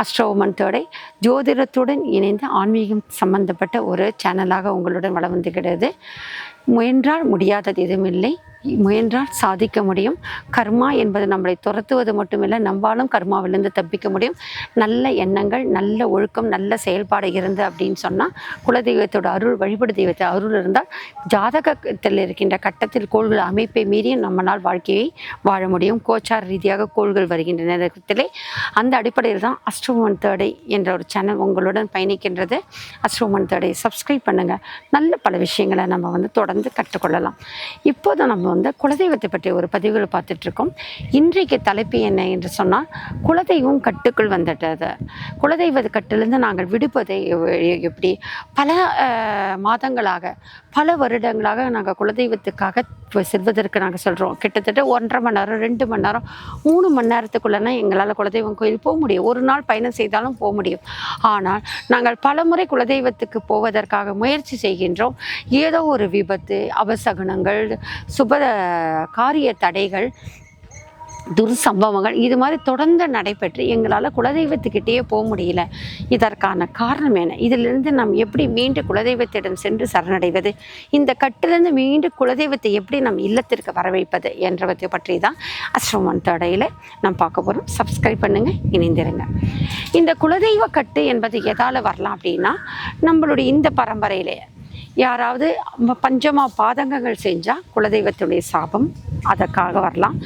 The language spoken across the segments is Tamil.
அஸ்ட்ரோமன் ஜோதிடத்துடன் இணைந்து ஆன்மீகம் சம்பந்தப்பட்ட ஒரு சேனலாக உங்களுடன் வளம் வந்துகிறது முயன்றால் முடியாதது எதுவுமில்லை முயன்றால் சாதிக்க முடியும். கர்மா என்பது நம்மளை துரத்துவது மட்டுமில்லை நம்பாலும் கர்மாவிலிருந்து தப்பிக்க முடியும். நல்ல எண்ணங்கள் நல்ல ஒழுக்கம் நல்ல செயல்பாடு இருந்து அப்படின்னு சொன்னால் குலதெய்வத்தோட அருள் வழிபடு தெய்வத்தை அருள் இருந்தால் ஜாதகத்தில் இருக்கின்ற கட்டத்தில் கோள்கள் அமைப்பை மீறியும் நம்மளால் வாழ்க்கையை வாழ முடியும். கோச்சார் ரீதியாக கோள்கள் வருகின்ற நேரத்திலே அந்த அடிப்படையில் தான் அஸ்ட்ரோமன் தேடை என்ற ஒரு சேனல் உங்களுடன் பயணிக்கின்றது. அஸ்ட்ரோமன் தேடை சப்ஸ்கிரைப் பண்ணுங்கள் நல்ல பல விஷயங்களை நம்ம வந்து தொடர்ந்து கற்றுக்கொள்ளலாம். இப்போது நம்ம வந்து குலதெய்வத்தை பற்றி ஒரு பதிவுகள் பார்த்துட்ருக்கோம். இன்றைக்கு தலைப்பு என்ன என்று சொன்னால் குலதெய்வம் கட்டுக்குள் வந்துட்டது. குலதெய்வ கட்டிலிருந்து நாங்கள் விடுப்பதை எப்படி பல மாதங்களாக பல வருடங்களாக நாங்கள் குலதெய்வத்துக்காக செல்வதற்கு நாங்கள் சொல்கிறோம் கிட்டத்தட்ட ஒன்றரை மணி நேரம் ரெண்டு மணி நேரம் மூணு மணி நேரத்துக்குள்ளனா எங்களால் குலதெய்வம் கோயில் போக முடியும். ஒரு நாள் பயணம் செய்தாலும் போக முடியும். ஆனால் நாங்கள் பலமுறை குலதெய்வத்துக்கு போவதற்காக முயற்சி செய்கின்றோம். ஏதோ ஒரு விபத்து அவசகனங்கள் சுப காரிய தடைகள் துர்சம்பவங்கள் இது மாதிரி தொடர்ந்து நடைபெற்று எங்களால் குலதெய்வத்துக்கிட்டேயே போக முடியல. இதற்கான காரணம் என்ன? இதிலிருந்து நாம் எப்படி மீண்டும் குலதெய்வத்திடம் சென்று சரணடைவது? இந்த கட்டிலிருந்து மீண்டும் குலதெய்வத்தை எப்படி நம் இல்லத்திற்கு வரவைப்பது என்றவற்றை பற்றி தான் அஸ்ரமன் தடையில் நாம் பார்க்க போகிறோம் சப்ஸ்கிரைப் பண்ணுங்கள் இணைந்திருங்க. இந்த குலதெய்வ கட்டு என்பது எதால் வரலாம் அப்படின்னா நம்மளுடைய இந்த பரம்பரையிலே யாராவது பஞ்சமா பாதகங்கள் செஞ்சால் குலதெய்வத்துடைய சாபம். அதற்காக வரலாம்.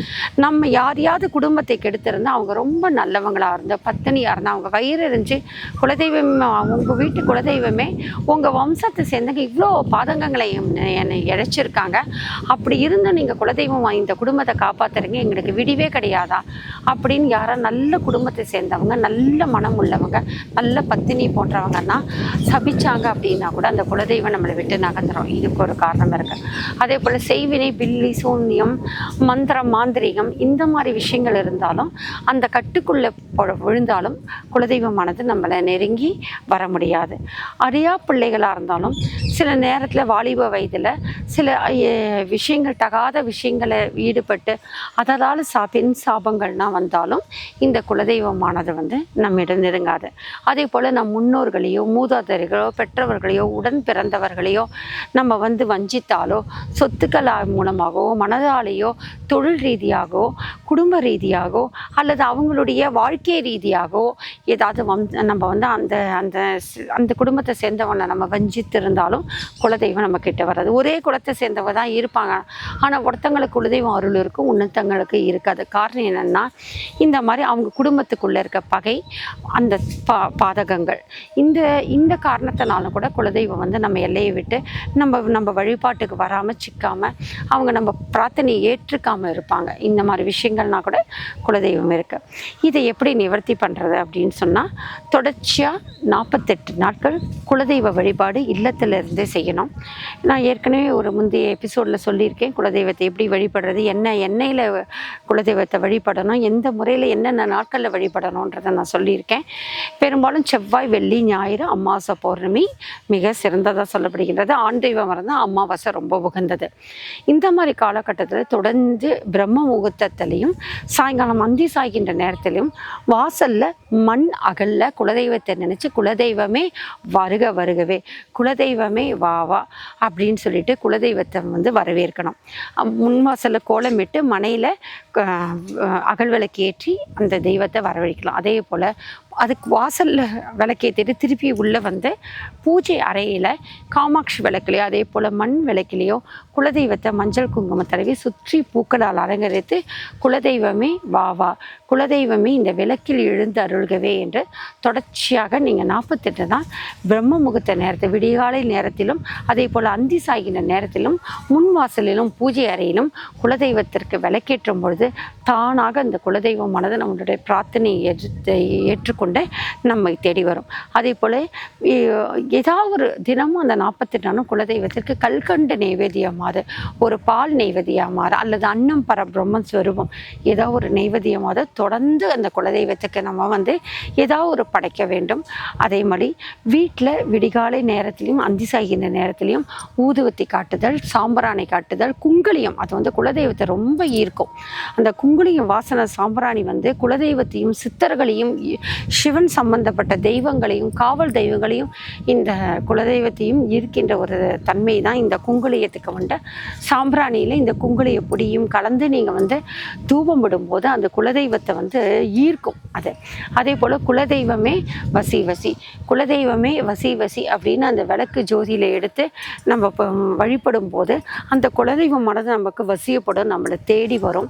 நம்ம யாரையாவது குடும்பத்தை கெடுத்திருந்தா அவங்க ரொம்ப நல்லவங்களாக இருந்தால் பத்தினியாக இருந்தால் அவங்க வயிறு எரிஞ்சு குலதெய்வம் உங்கள் வீட்டு குலதெய்வமே உங்கள் வம்சத்தை சேர்ந்தவங்க இவ்வளோ பாதகங்களை என்னை இழைச்சிருக்காங்க. அப்படி இருந்து நீங்கள் குலதெய்வம் இந்த குடும்பத்தை காப்பாத்துறீங்க எங்களுக்கு விடிவே கிடையாதா? அப்படின்னு யாரோ நல்ல குடும்பத்தை சேர்ந்தவங்க நல்ல மனம் உள்ளவங்க நல்ல பத்தினி போன்றவங்கன்னா சபிச்சாங்க அப்படின்னா கூட அந்த குலதெய்வம் நம்மளை விட்டு நகர்ந்துடும் இதுக்கு ஒரு காரணம் இருக்குது அதே போல் செய்வினை பில்லி சூன்யம் மந்திரம் மாந்திரீகம் இந்த மாதிரி விஷயங்கள் இருந்தாலும் அந்த கட்டுக்குள்ளே விழுந்தாலும் குலதெய்வமானது நம்மளை நெருங்கி வர முடியாது. அறியா பிள்ளைகளாக இருந்தாலும் சில நேரத்தில் வாலிப வயதில் சில விஷயங்கள் தகாத விஷயங்களை ஈடுபட்டு அதனால் சா பெண் சாபங்கள்னா வந்தாலும் இந்த குலதெய்வமானது வந்து நம்மிடம் நெருங்காது. அதே போல் நம் முன்னோர்களையோ மூதாதையர்களோ பெற்றவர்களையோ உடன் பிறந்தவர்களையோ நம்ம வந்து வஞ்சித்தாலோ சொத்துக்கள் மூலமாகவோ மனதாலேயோ தொழில் ரீதியாகவோ குடும்ப ரீதியாகவோ அல்லது அவங்களுடைய வாழ்க்கை ரீதியாகவோ ஏதாவது வம் நம்ம வந்து அந்த அந்த அந்த குடும்பத்தை சேர்ந்தவனை நம்ம வஞ்சித்திருந்தாலும் குலதெய்வம் நம்ம கிட்ட வராது. ஒரே குல மதத்தை சேர்ந்தவ தான் இருப்பாங்க. ஆனால் ஒருத்தங்களுக்கு குலதெய்வம் அருள் இருக்கும் இன்னொருத்தங்களுக்கு இருக்காது. காரணம் என்னென்னா இந்த மாதிரி அவங்க குடும்பத்துக்குள்ளே இருக்க பகை அந்த பா பாதகங்கள். இந்த இந்த காரணத்தினாலும் கூட குலதெய்வம் வந்து நம்ம எல்லையை விட்டு நம்ம நம்ம வழிபாட்டுக்கு வராமல் சிக்காமல் அவங்க நம்ம பிரார்த்தனையை ஏற்றுக்காமல் இருப்பாங்க. இந்த மாதிரி விஷயங்கள்னா கூட குலதெய்வம் இருக்குது இதை எப்படி நிவர்த்தி பண்ணுறது அப்படின்னு சொன்னால் தொடர்ச்சியாக நாற்பத்தெட்டு நாட்கள் குலதெய்வ வழிபாடு இல்லத்திலிருந்தே செய்யணும். நான் ஏற்கனவே ஒரு முந்தைய எபிசோடில் சொல்லியிருக்கேன் குலதெய்வத்தை எப்படி வழிபடுறது என்ன எண்ணெயில் குலதெய்வத்தை வழிபடணும் எந்த முறையில் என்னென்ன நாட்களில் வழிபடணுன்றதை நான் சொல்லியிருக்கேன். பெரும்பாலும் செவ்வாய் வெள்ளி ஞாயிறு அமாவாசை பௌர்ணமி மிக சிறந்ததாக சொல்லப்படுகின்றது. ஆண் தெய்வம் இருந்தால் அமாவாசை ரொம்ப உகந்தது. இந்த மாதிரி காலகட்டத்தில் தொடர்ந்து பிரம்ம முகூர்த்தத்திலையும் சாயங்காலம் அந்தி சாய்கின்ற நேரத்திலையும் வாசலில் மண் அகல்ல குலதெய்வத்தை நினச்சி குலதெய்வமே வருக வருகவே குலதெய்வமே வா வா அப்படின்னு சொல்லிட்டு குலதெய்வத்தை வந்து வரவேற்கணும். முன்வாசலில் முன் வாசல்ல கோலமிட்டு மனையில் அகல் விளக்கு ஏற்றி அந்த தெய்வத்தை வரவழைக்கலாம். அதே போல் அதுக்கு வாசலில் விளக்கேற்றிட்டு திருப்பி உள்ளே வந்து பூஜை அறையில் காமாட்சி விளக்குலையோ அதே போல் மண் விளக்கிலையோ குலதெய்வத்தை மஞ்சள் குங்குமம் தடவி சுற்றி பூக்களால் அலங்கரித்து குலதெய்வமே வா வா. குலதெய்வமே இந்த விளக்கில் எழுந்து அருள்கவே என்று தொடர்ச்சியாக நீங்கள் நாற்பத்தெட்டு தான் பிரம்ம முகூர்த்த நேரத்தை விடிகாலை நேரத்திலும் அதே போல் அந்தி சாகின நேரத்திலும் முன் வாசலிலும் பூஜை அறையிலும் குலதெய்வத்திற்கு விளக்கேற்றும் பொழுது தானாக அந்த குலதெய்வமானது நம்மளுடைய பிரார்த்தனையை ஏற்று ஏற்றுக்கொண்டு கொண்டு நம்மை தேடி வரும். அதே போல் ஏதாவது ஒரு தினமும் அந்த நாற்பத்தெட்டு நாளும் குலதெய்வத்திற்கு கல்கண்டு நெய்வேத்தியமாறு ஒரு பால் நெய்வேத்தியமாறு அல்லது அன்னம் பரபிரம்ம ஸ்வரூபம் ஏதோ ஒரு நெய்வேத்தியமாவது தொடர்ந்து அந்த குலதெய்வத்துக்கு நம்ம வந்து ஏதாவது ஒரு படைக்க வேண்டும். அதே மாதிரி வீட்டில் விடிகாலை நேரத்திலையும் அந்தி சாய்கின்ற நேரத்திலையும் ஊதுவத்தி காட்டுதல் சாம்பிராணி காட்டுதல் குங்குளியம் அது வந்து குலதெய்வத்தை ரொம்ப ஈர்க்கும். அந்த குங்குளியம் வாசனை சாம்பிராணி வந்து குலதெய்வத்தையும் சித்தர்களையும் சிவன் சம்பந்தப்பட்ட தெய்வங்களையும் காவல் தெய்வங்களையும் இந்த குலதெய்வத்தையும் இருக்கின்ற ஒரு தன்மை தான் இந்த குங்குளியத்துக்கு வந்து சாம்பிராணியில் இந்த குங்குளிய பொடியும் கலந்து நீங்கள் வந்து தூபம் விடும்போது அந்த குலதெய்வத்தை வந்து ஈர்க்கும் அது. அதே போல் குலதெய்வமே வசி வசி குலதெய்வமே வசி வசி அப்படின்னு அந்த விளக்கு ஜோதியில் எடுத்து நம்ம வழிபடும் போது அந்த குலதெய்வமானது நமக்கு வசியப்படும் நம்மளை தேடி வரும்.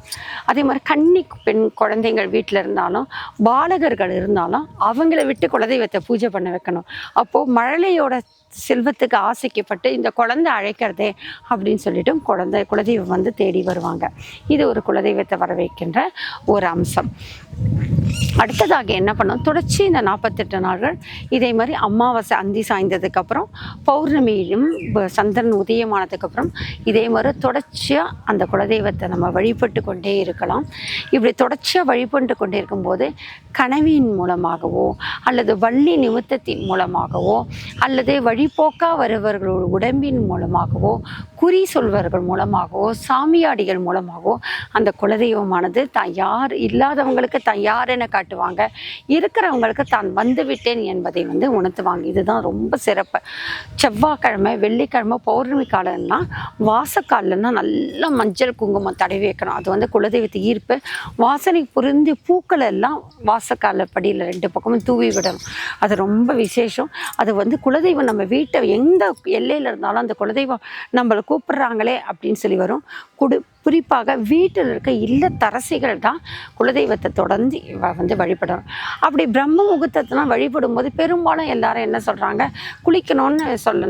அதே மாதிரி கன்னி பெண் குழந்தைங்கள் வீட்டில் இருந்தாலும் பாலகர்கள் இருந்தாலும் அவங்கள விட்டு குலதெய்வத்தை பூஜை பண்ண வைக்கணும். அப்போது மழலையோட செல்வத்துக்கு ஆசைக்கப்பட்டு இந்த குழந்தை அழைக்கிறதே அப்படின்னு சொல்லிட்டு குழந்தை குலதெய்வம் வந்து தேடி வருவாங்க. இது ஒரு குலதெய்வத்தை வரவேற்கின்ற ஒரு அம்சம். அடுத்ததாக என்ன பண்ணோம் தொடர்ச்சி இந்த நாற்பத்தெட்டு நாள்கள் இதே மாதிரி அமாவாசை அந்தி சாய்ந்ததுக்கப்புறம் பௌர்ணமியிலும் சந்திரன் உதயமானதுக்கப்புறம் இதே மாதிரி தொடர்ச்சியாக அந்த குலதெய்வத்தை நம்ம வழிபட்டு கொண்டே இருக்கலாம். இப்படி தொடர்ச்சியாக வழிபட்டு கொண்டே இருக்கும்போது கனவின் மூலமாகவோ அல்லது வள்ளி நிமித்தத்தின் மூலமாகவோ அல்லது வழிபோக்கா வருபவர்களோட உடம்பின் மூலமாகவோ குறி சொல்வர்கள் மூலமாகவோ சாமியாடிகள் மூலமாகவோ அந்த குலதெய்வமானது தான் யார் இல்லாதவங்களுக்கு தான் யார் என காட்டுவாங்க. இருக்கிறவங்களுக்கு தான் வந்துவிட்டேன் என்பதை வந்து உணர்த்துவாங்க. இதுதான் ரொம்ப சிறப்பு. செவ்வாய்க்கிழமை வெள்ளிக்கிழமை பௌர்ணமி காலம்னா வாசக்காலன்னா நல்லா மஞ்சள் குங்குமம் தடவி வைக்கணும். அது வந்து குலதெய்வத்தை ஈர்ப்பு. வாசனை புரிந்து பூக்கள் எல்லாம் வாசக்கால படியில் ரெண்டு பக்கமும் தூவி விடணும். அது ரொம்ப விசேஷம். அது வந்து குலதெய்வம் நம்ம வீட்டை எந்த எல்லையில் இருந்தாலும் அந்த குலதெய்வம் நம்மளை கூப்பிட்றாங்களே அப்படின்னு சொல்லி வரும். குடு குறிப்பாக வீட்டில் இருக்க இல்லத்தரசிகள் தான் குலதெய்வத்தை தொடர்ந்து வ- வந்து வழிபடணும். அப்படி பிரம்ம முகூர்த்தத்தெல்லாம் வழிபடும் போது பெரும்பாலும் எல்லாரும் என்ன சொல்கிறாங்க குளிக்கணும்னு சொல்ல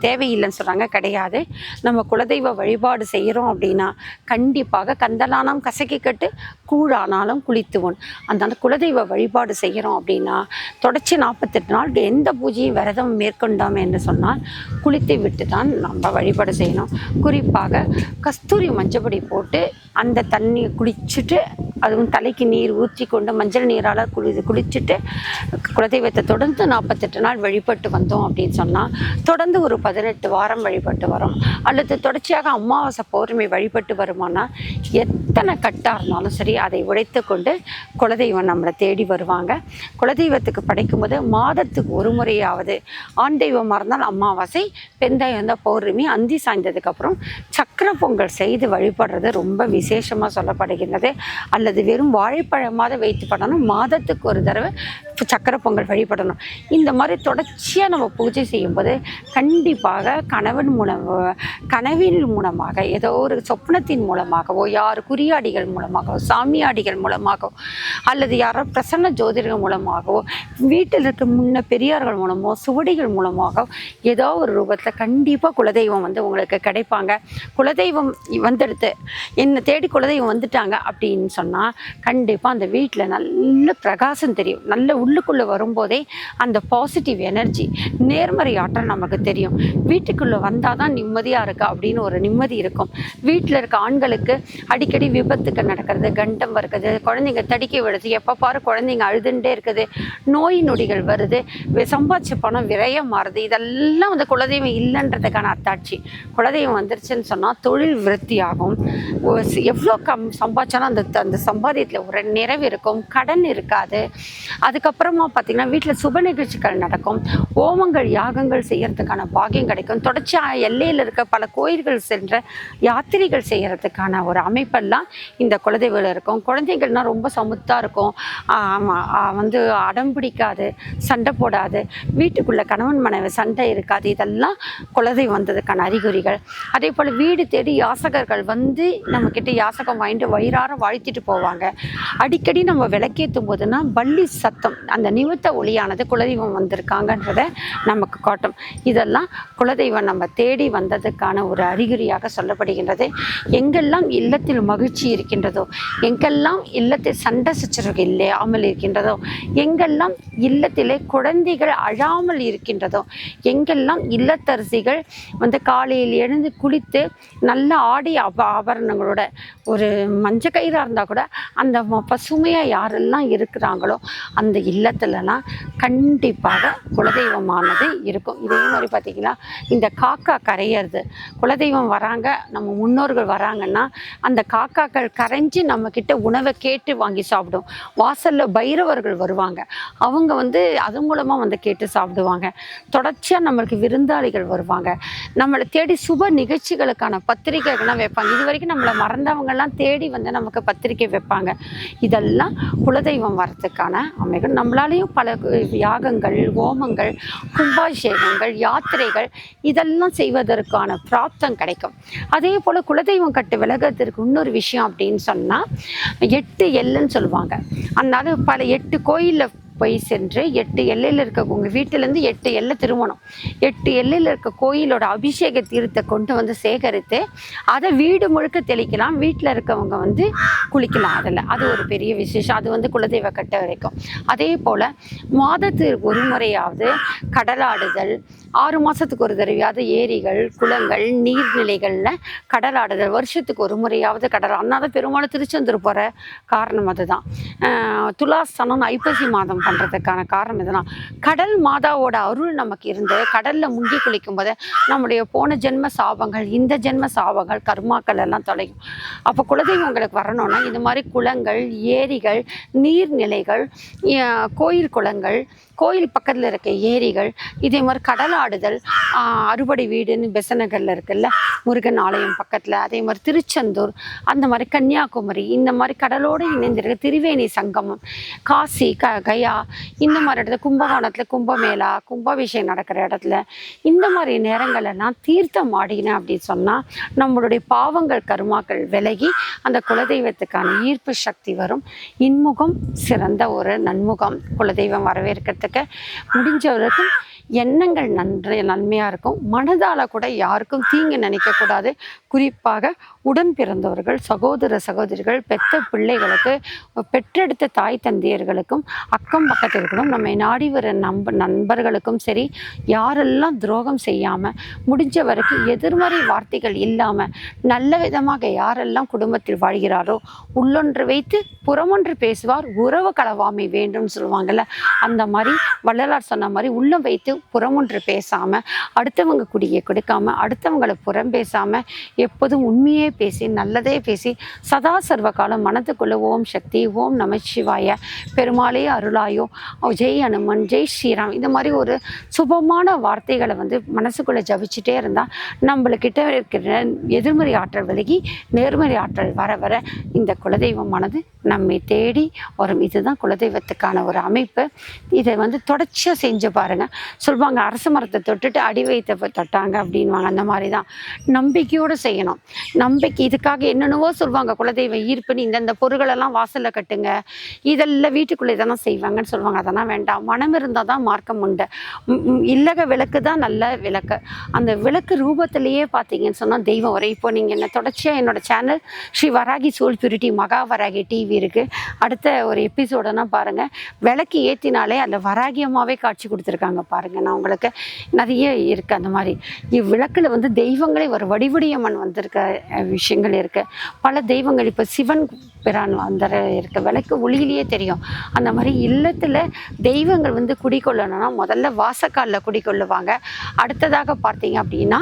தேவையில்லைன்னு சொல்கிறாங்க கிடையாது. நம்ம குலதெய்வ வழிபாடு செய்கிறோம் அப்படின்னா கண்டிப்பாக கந்தலானாலும் கசக்கி கட்டு கூழானாலும் குளித்துவோம். அந்த குலதெய்வ வழிபாடு செய்கிறோம் அப்படின்னா தொடர்ச்சி நாற்பத்தெட்டு நாள் எந்த பூஜையும் விரதம் மேற்கொண்டோம் என்று சொன்னால் குளித்து விட்டு தான் நம்ம வழிபாடு செய்யணும். குறிப்பாக கஸ்தூரி மஞ்சள் மஞ்சப்பொடி போட்டு அந்த தண்ணியை குளிச்சுட்டு அதுவும் தலைக்கு நீர் ஊற்றி கொண்டு மஞ்சள் நீரால் குளி குளிச்சுட்டு குலதெய்வத்தை தொடர்ந்து நாற்பத்தெட்டு நாள் வழிபட்டு வந்தோம் அப்படின்னு சொன்னால் தொடர்ந்து ஒரு பதினெட்டு வாரம் வழிபட்டு வரோம். அல்லது தொடர்ச்சியாக அமாவாசை பௌர்ணமி வழிபட்டு வருமானா எத்தனை கட்டாக இருந்தாலும் சரி அதை உடைத்து கொண்டு குலதெய்வம் நம்மளை தேடி வருவாங்க. குலதெய்வத்துக்கு படைக்கும் போது மாதத்துக்கு ஒரு முறையாவது ஆண் தெய்வமாக இருந்தால் அமாவாசை பெண் தெய்வம் இருந்தால் பௌர்ணமி அந்தி சாய்ந்ததுக்கப்புறம் சக்கர பொங்கல் செய்து வழி வழிபடுறது ரொம்ப விசேஷமாக சொல்லப்படுகின்றது. அல்லது வெறும் வாழைப்பழமாக வைத்து பண்ணணும். மாதத்துக்கு ஒரு தடவை சக்கரை பொங்கல் வழிபடணும். இந்த மாதிரி தொடர்ச்சியாக நம்ம பூஜை செய்யும்போது கண்டிப்பாக கணவன் மூலம் கனவின் மூலமாக ஏதோ ஒரு சொப்னத்தின் மூலமாகவோ யார் குறியாடிகள் மூலமாகவோ சாமியாடிகள் மூலமாகவோ அல்லது யாரோ பிரசன்ன ஜோதிடர்கள் மூலமாகவோ வீட்டில் இருக்க முன்ன பெரியார்கள் மூலமோ சுவடிகள் மூலமாகவோ ஏதோ ஒரு ரூபத்தில் கண்டிப்பாக குலதெய்வம் வந்து உங்களுக்கு கிடைப்பாங்க. குலதெய்வம் வந்துடுத்து என்னை தேடி குலதெய்வம் வந்துட்டாங்க அப்படின்னு சொன்னால் கண்டிப்பாக அந்த வீட்டில் நல்ல பிரகாசம் தெரியும். நல்ல உள்ளுக்குள்ளே வரும்போதே அந்த பாசிட்டிவ் எனர்ஜி நேர்மறை ஆற்றல் நமக்கு தெரியும். வீட்டுக்குள்ளே வந்தால் தான் நிம்மதியாக இருக்கா அப்படின்னு ஒரு நிம்மதி இருக்கும். வீட்டில் இருக்க ஆண்களுக்கு அடிக்கடி விபத்துக்கள் நடக்கிறது கண்டம் வருகிறது குழந்தைங்க தடிக்க விடுது எப்போ பாரு குழந்தைங்க அழுதுண்டே இருக்குது நோய் நொடிகள் வருது சம்பாதிச்ச பணம் விரயம் மாறுது. இதெல்லாம் வந்து குலதெய்வம் இல்லைன்றதுக்கான அத்தாட்சி. குலதெய்வம் வந்துருச்சுன்னு சொன்னால் தொழில் விருத்தி ஆகும் இருக்கும். எவ்வளோ கம் சம்பாதிச்சாலும் அந்த அந்த சம்பாதியத்தில் ஒரு நிறைவு இருக்கும். கடன் இருக்காது. அதுக்கப்புறமா பார்த்திங்கன்னா வீட்டில் சுப நிகழ்ச்சிகள் நடக்கும். ஓமங்கள் யாகங்கள் செய்கிறதுக்கான பாகியம் கிடைக்கும். தொடர்ச்சியாக எல்லையில் இருக்க பல கோயில்கள் சென்ற யாத்திரைகள் செய்கிறதுக்கான ஒரு அமைப்பெல்லாம் இந்த குலதெய்வில் இருக்கும். குழந்தைகள்னா ரொம்ப சமுத்தாக இருக்கும். வந்து அடம் பிடிக்காது சண்டை போடாது. வீட்டுக்குள்ளே கணவன் மனைவி சண்டை இருக்காது. இதெல்லாம் குலதெய்வம் வந்ததுக்கான அறிகுறிகள். அதே போல் வீடு தேடி யாசகர்கள் வந்து நம்மக்கிட்ட யாசகம் வாங்கிட்டு வயிறார வாழ்த்திட்டு போவாங்க. அடிக்கடி நம்ம விளக்கேற்றும் போதுன்னா பள்ளி சத்தம் அந்த நிமித்த ஒளியானது குலதெய்வம் வந்திருக்காங்கன்றத நமக்கு காட்டும். இதெல்லாம் குலதெய்வம் நம்ம தேடி வந்ததுக்கான ஒரு அறிகுறியாக சொல்லப்படுகின்றது. எங்கெல்லாம் இல்லத்தில் மகிழ்ச்சி இருக்கின்றதோ எங்கெல்லாம் இல்லத்தில் சண்டை சச்சரவு இல்லாமல் இருக்கின்றதோ எங்கெல்லாம் இல்லத்திலே குழந்தைகள் அழாமல் இருக்கின்றதோ எங்கெல்லாம் இல்லத்தரசிகள் வந்து காலையில் எழுந்து குளித்து நல்ல ஆடை ஆபரணங்களோட ஒரு மஞ்சள் கயிறாக இருந்தால் கூட அந்த ம- பசுமையாக யாரெல்லாம் இருக்கிறாங்களோ அந்த இல்லத்துலலாம் கண்டிப்பாக குலதெய்வமானது இருக்கும். இதே மாதிரி பார்த்தீங்கன்னா இந்த காக்கா கரையிறது. குலதெய்வம் வராங்க நம்ம முன்னோர்கள் வராங்கன்னா அந்த காக்காக்கள் கரைஞ்சி நம்மக்கிட்ட உணவை கேட்டு வாங்கி சாப்பிடும். வாசலில் பைரவர்கள் வருவாங்க. அவங்க வந்து அது மூலமாக வந்து கேட்டு சாப்பிடுவாங்க. தொடர்ச்சியாக நம்மளுக்கு விருந்தாளிகள் வருவாங்க. நம்மளை தேடி சுப நிகழ்ச்சிகளுக்கான பத்திரிகைகள்லாம் வைப்பாங்க. இது வரைக்கும் நம்மளை மறந்தவங்கெல்லாம் தேடி வந்து நமக்கு பத்திரிக்கை வைப்பாங்க. இதெல்லாம் குலதெய்வம் வரத்துக்கான அமைகள். நம்மளாலேயும் பல யாகங்கள் ஹோமங்கள் கும்பாபிஷேகங்கள் யாத்திரைகள் இதெல்லாம் செய்வதற்கான பிராப்தம் கிடைக்கும். அதே போல் குலதெய்வம் கட்டு விலகிறதுக்கு இன்னொரு விஷயம் அப்படின்னு சொன்னால் எட்டு எல்லுன்னு சொல்லுவாங்க. அதனால பல எட்டு கோயிலில் போய் சென்று எட்டு எல்லையில் இருக்க உங்கள் வீட்டிலேருந்து எட்டு எல்லை திருமணம். எட்டு எல்லையில் இருக்க கோயிலோட அபிஷேக தீர்த்தை கொண்டு வந்து சேகரித்து அதை வீடு முழுக்க தெளிக்கலாம். வீட்டில் இருக்கவங்க வந்து குளிக்கலாம் அதில். அது ஒரு பெரிய விசேஷம். அது வந்து குலதெய்வ கட்ட வரைக்கும். அதே போல் மாதத்திற்கு ஒரு முறையாவது கடலாடுதல் ஆறு மாதத்துக்கு ஒரு தடவையாவது ஏரிகள் குளங்கள் நீர்நிலைகளில் கடலாடுதல் வருஷத்துக்கு ஒரு முறையாவது கடல் அதனால பெரும்பாலும் திருச்செந்தூர் போகிற காரணம் அதுதான். ஆஹ் துலாஸ்தானம் ஐப்பசி மாதம் பண்ணுறதுக்கான காரணம் இதுதான் கடல் மாதாவோட அருள் நமக்கு இருந்து கடலில் முங்கி குளிக்கும் போது நம்முடைய போன ஜென்ம சாபங்கள் இந்த ஜென்ம சாபங்கள் கர்மாக்கள் எல்லாம் தொலையும். அப்போ குலதெய்வங்களுக்கு வரணும்னா இந்த மாதிரி குளங்கள் ஏரிகள் நீர்நிலைகள் கோயில் குளங்கள் கோயில் பக்கத்தில் இருக்க ஏரிகள் இதே மாதிரி கடல் ஆஹ் அறுபடை வீடுன்னு பெசநகரில் இருக்குல்ல முருகன் ஆலயம் பக்கத்தில் அதே மாதிரி திருச்செந்தூர் அந்த மாதிரி கன்னியாகுமரி இந்த மாதிரி கடலோடு இணைந்திருக்க திரிவேணி சங்கமம் காசி க கயா இந்த மாதிரி இடத்துல கும்பகோணத்தில் கும்பமேளா கும்பாபிஷேகம் நடக்கிற இடத்துல இந்த மாதிரி நேரங்களெல்லாம் தீர்த்தம் ஆடினேன் அப்படின்னு சொன்னால் நம்மளுடைய பாவங்கள் கருமாக்கள் விலகி அந்த குலதெய்வத்துக்கான ஈர்ப்பு சக்தி வரும். இன்முகம் சிறந்த ஒரு நன்முகம் குலதெய்வம் வரவேற்கிறதுக்கு முடிஞ்ச வரைக்கும் எண்ணங்கள் நன்றைய நன்மையாக இருக்கும். மனதால் கூட யாருக்கும் தீங்கு நினைக்கக்கூடாது குறிப்பாக உடன் பிறந்தவர்கள் சகோதர சகோதரிகள் பெத்த பிள்ளைகளுக்கு பெற்றெடுத்த தாய் தந்தையர்களுக்கும் அக்கம் பக்கத்திற்கும் இருக்கணும் நம்மை நாடி வர நம்ப நண்பர்களுக்கும் சரி யாரெல்லாம் துரோகம் செய்யாமல் முடிஞ்ச வரைக்கும் எதிர்மறை வார்த்தைகள் இல்லாமல் நல்ல விதமாக யாரெல்லாம் குடும்பத்தில் வாழ்கிறாரோ உள்ளொன்று வைத்து புறமொன்று பேசுவார் உறவு களவாமை வேண்டும்னு சொல்லுவாங்கள்ல அந்த மாதிரி வள்ளலார் சொன்ன மாதிரி உள்ளம் வைத்து புறமொன்று பேசாமல் அடுத்தவங்க குடியை கொடுக்காம அடுத்தவங்களை புறம் பேசாமல் எப்போதும் உண்மையே பேசி நல்லதே பேசி சதா சர்வ காலம் மனதுக்குள்ள ஓம் சக்தி ஓம் நமச்சிவாய பெருமாளே அருளாயோ. ஜெய் அனுமன் ஜெய் ஸ்ரீராம். இந்த மாதிரி ஒரு சுபமான வார்த்தைகளை வந்து மனசுக்குள்ளே ஜபிச்சுட்டே இருந்தால் நம்மளுக்கிட்ட இருக்கிற எதிர்மறை ஆற்றல் விலகி நேர்மறை ஆற்றல் வர வர இந்த குலதெய்வமானது நம்மை தேடி வரும். இதுதான் குலதெய்வத்துக்கான ஒரு அமைப்பு. இதை வந்து தொடர்ச்சியாக செஞ்சு பாருங்கள் சொல்லுவாங்க அரச மரத்தை தொட்டுட்டு அடி வைத்த தொட்டாங்க அப்படின்வாங்க அந்த மாதிரி தான். நம்பிக்கையோடு செய்யணும். நம்பிக்கை இதுக்காக என்னென்னவோ சொல்லுவாங்க குலதெய்வம் ஈர்ப்புன்னு இந்தந்த பொருள்களெல்லாம் வாசலில் கட்டுங்க. இதெல்லாம் வீட்டுக்குள்ளே இதெல்லாம் செய்வாங்கன்னு சொல்லுவாங்க. அதெல்லாம் வேண்டாம். மனம் இருந்தால் தான் மார்க்கம் உண்டு. இல்லக விளக்கு தான் நல்ல விளக்கு. அந்த விளக்கு ரூபத்திலேயே பார்த்தீங்கன்னு சொன்னால் தெய்வம் வரை இப்போ நீங்கள் என்ன தொடர்ச்சியாக என்னோட channel Sri Varahi soul purity Maha Varahi TV இருக்குது அடுத்த ஒரு எபிசோடனா பாருங்கள் விளக்கு ஏற்றினாலே அந்த வராகியமாகவே காட்சி கொடுத்துருக்காங்க பாருங்கள் நான் உங்களுக்கு நிறைய இருக்குது அந்த மாதிரி. இவ்விளக்கில் வந்து தெய்வங்களே ஒரு வடிவடியம்மன் வந்திருக்க விஷயங்கள் இருக்குது பல தெய்வங்கள் இப்போ சிவன் பிரான் வந்த இருக்க. விளக்கு ஒளியிலேயே தெரியும். அந்த மாதிரி இல்லத்தில் தெய்வங்கள் வந்து குடிக்கொள்ளணும்னா முதல்ல வாசக்காலில் குடிக்கொள்ளுவாங்க அடுத்ததாக பார்த்தீங்க அப்படின்னா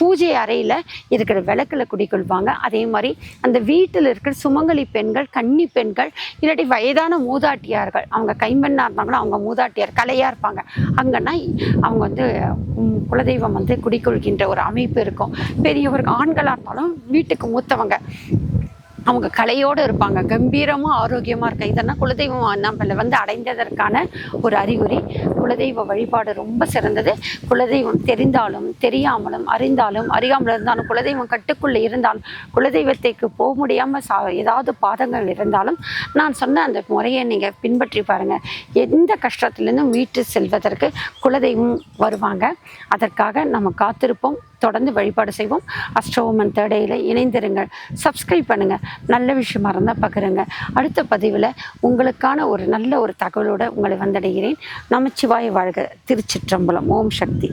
பூஜை அறையில் இருக்கிற விளக்கில் குடிக்கொள்வாங்க அதே மாதிரி அந்த வீட்டில் இருக்கிற சுமங்கலி பெண்கள் கன்னி பெண்கள் இல்லாட்டி வயதான மூதாட்டியார்கள் அவங்க கைம்பெண்ணாக இருந்தாங்கன்னா அவங்க மூதாட்டியார் கலையாக இருப்பாங்க. அங்கன்னா அவங்க வந்து குலதெய்வம் வந்து குடிக்கொள்கின்ற ஒரு அமைப்பு இருக்கும். பெரியவர்கள் ஆண்களாக இருந்தாலும் வீட்டுக்கு மூத்தவங்க. அவங்க கலையோடு இருப்பாங்க. கம்பீரமாக ஆரோக்கியமாக இருக்கும் இதெல்லாம் குலதெய்வம் நம்மளை வந்து அடைந்ததற்கான ஒரு அறிகுறி. குலதெய்வ வழிபாடு ரொம்ப சிறந்தது. குலதெய்வம் தெரிந்தாலும் தெரியாமலும் அறிந்தாலும் அறியாமல் இருந்தாலும் குலதெய்வம் கட்டுக்குள்ளே இருந்தாலும் குலதெய்வத்தைக்கு போக முடியாமல் சா ஏதாவது பாதங்கள் இருந்தாலும் நான் சொன்ன அந்த முறையை நீங்கள் பின்பற்றி பாருங்கள் எந்த கஷ்டத்துலேருந்தும் மீட்டு செல்வதற்கு குலதெய்வம் வருவாங்க. அதற்காக நம்ம காத்திருப்போம். தொடர்ந்து வழிபாடு செய்வோம். அஷ்டோமன் தேடையில் இணைந்திருங்கள். சப்ஸ்கிரைப் பண்ணுங்கள் நல்ல விஷயமா இருந்தால் பார்க்குறேங்க அடுத்த பதிவில் உங்களுக்கான ஒரு நல்ல ஒரு தகவலோடு உங்களை வந்தடைகிறேன். நமச்சிவாய வாழ்க. திருச்சிற்றம்பலம். ஓம் சக்தி.